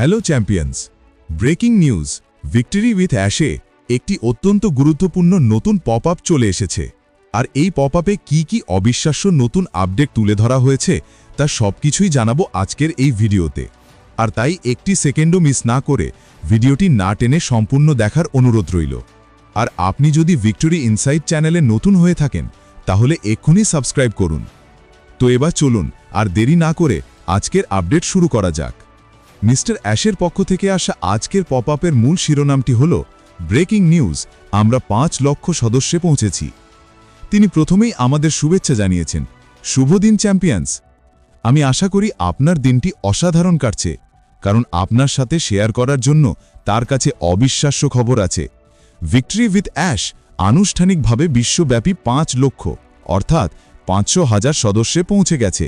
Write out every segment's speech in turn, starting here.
Hello champions breaking news victory with অ্যাশে একটি অত্যন্ত গুরুত্বপূর্ণ নতুন পপ আপ চলে এসেছে। আর এই পপ আপে কী কী অবিশ্বাস্য নতুন আপডেট তুলে ধরা হয়েছে, তা সবকিছুই জানাব আজকের এই ভিডিওতে। আর তাই একটি সেকেন্ডও মিস না করে ভিডিওটি না টেনে সম্পূর্ণ দেখার অনুরোধ রইল। আর আপনি যদি ভিক্টোরি ইনসাইট চ্যানেলে নতুন হয়ে থাকেন, তাহলে এক্ষুনি সাবস্ক্রাইব করুন। তো এবার চলুন, আর দেরি না করে আজকের আপডেট শুরু করা যাক। মিস্টার অ্যাশের পক্ষ থেকে আসা আজকের পপ আপের মূল শিরোনামটি হল ব্রেকিং নিউজ, আমরা পাঁচ লক্ষ সদস্যে পৌঁছেছি। তিনি প্রথমেই আমাদের শুভেচ্ছা জানিয়েছেন শুভদিন চ্যাম্পিয়ন্স। আমি আশা করি আপনার দিনটি অসাধারণ কাটছে, কারণ আপনার সাথে শেয়ার করার জন্য তার কাছে অবিশ্বাস্য খবর আছে। ভিক্টরি উইথ অ্যাশ আনুষ্ঠানিকভাবে বিশ্বব্যাপী পাঁচ লক্ষ, অর্থাৎ পাঁচশো হাজার সদস্যে পৌঁছে গেছে।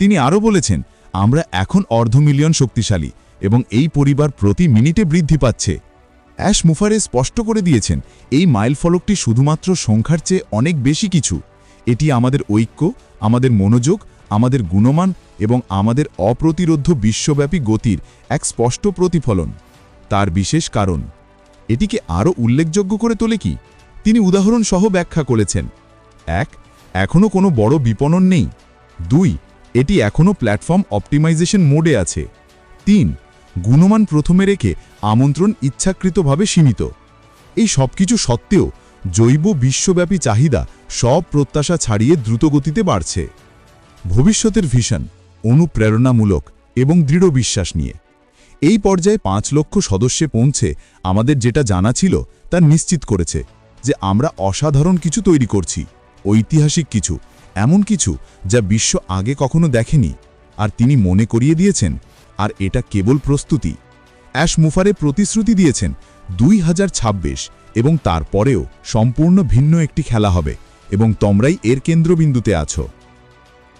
তিনি আরও বলেছেন আমরা এখন অর্ধ মিলিয়ন শক্তিশালী এবং এই পরিবার প্রতি মিনিটে বৃদ্ধি পাচ্ছে। অ্যাশ মুফারে স্পষ্ট করে দিয়েছেন, এই মাইল ফলকটি শুধুমাত্র সংখ্যার চেয়ে অনেক বেশি কিছু। এটি আমাদের ঐক্য, আমাদের মনোযোগ, আমাদের গুণমান এবং আমাদের অপ্রতিরোধ্য বিশ্বব্যাপী গতির এক স্পষ্ট প্রতিফলন। তার বিশেষ কারণ, এটিকে আরও উল্লেখযোগ্য করে তোলে কি? তিনি উদাহরণ সহ ব্যাখ্যা করেছেন। এক এখনও কোনো বড় বিপণন নেই। দুই এটি এখনও প্ল্যাটফর্ম অপটিমাইজেশন মোডে আছে। তিন, গুণমান প্রথমে রেখে আমন্ত্রণ ইচ্ছাকৃতভাবে সীমিত। এই সব কিছু সত্ত্বেও জৈব বিশ্বব্যাপী চাহিদা সব প্রত্যাশা ছাড়িয়ে দ্রুতগতিতে বাড়ছে। ভবিষ্যতের ভিশন, অনুপ্রেরণামূলক এবং দৃঢ় বিশ্বাস নিয়ে। এই পর্যায়ে পাঁচ লক্ষ সদস্যে পৌঁছে আমাদের যেটা জানা ছিল তা নিশ্চিত করেছে যে আমরা অসাধারণ কিছু তৈরি করছি, ঐতিহাসিক কিছু। এমন কিছু যা বিশ্ব আগে কখনো দেখেনি, আর তিনি মনে করিয়ে দিয়েছেন, আর এটা কেবল প্রস্তুতি। অ্যাশ মুফারে প্রতিশ্রুতি দিয়েছেন দুই হাজার ছাব্বিশ, এবং তারপরেও সম্পূর্ণ ভিন্ন একটি খেলা হবে, এবং তোমরাই এর কেন্দ্রবিন্দুতে আছো।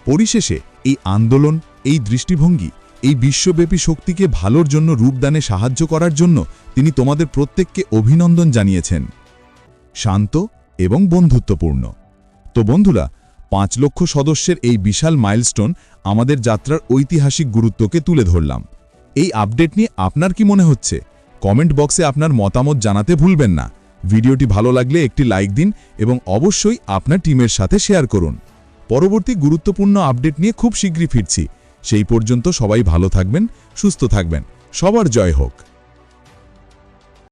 পরিশেষে, এই আন্দোলন, এই দৃষ্টিভঙ্গি, এই বিশ্বব্যাপী শক্তিকে ভালোর জন্য রূপদানে সাহায্য করার জন্য তিনি তোমাদের প্রত্যেককে অভিনন্দন জানিয়েছেন। শান্ত এবং বন্ধুত্বপূর্ণ। তো বন্ধুরা পাঁচ লক্ষ সদস্যের এই বিশাল মাইলস্টোন আমাদের যাত্রার ঐতিহাসিক গুরুত্বকে তুলে ধরলাম। এই আপডেট নিয়ে আপনার কি মনে হচ্ছে? কমেন্ট বক্সে আপনার মতামত জানাতে ভুলবেন না। ভিডিওটি ভালো লাগলে একটি লাইক দিন এবং অবশ্যই আপনার টিমের সাথে শেয়ার করুন। পরবর্তী গুরুত্বপূর্ণ আপডেট নিয়ে খুব শীঘ্রই ফিরছি। সেই পর্যন্ত সবাই ভালো থাকবেন, সুস্থ থাকবেন। সবার জয় হোক।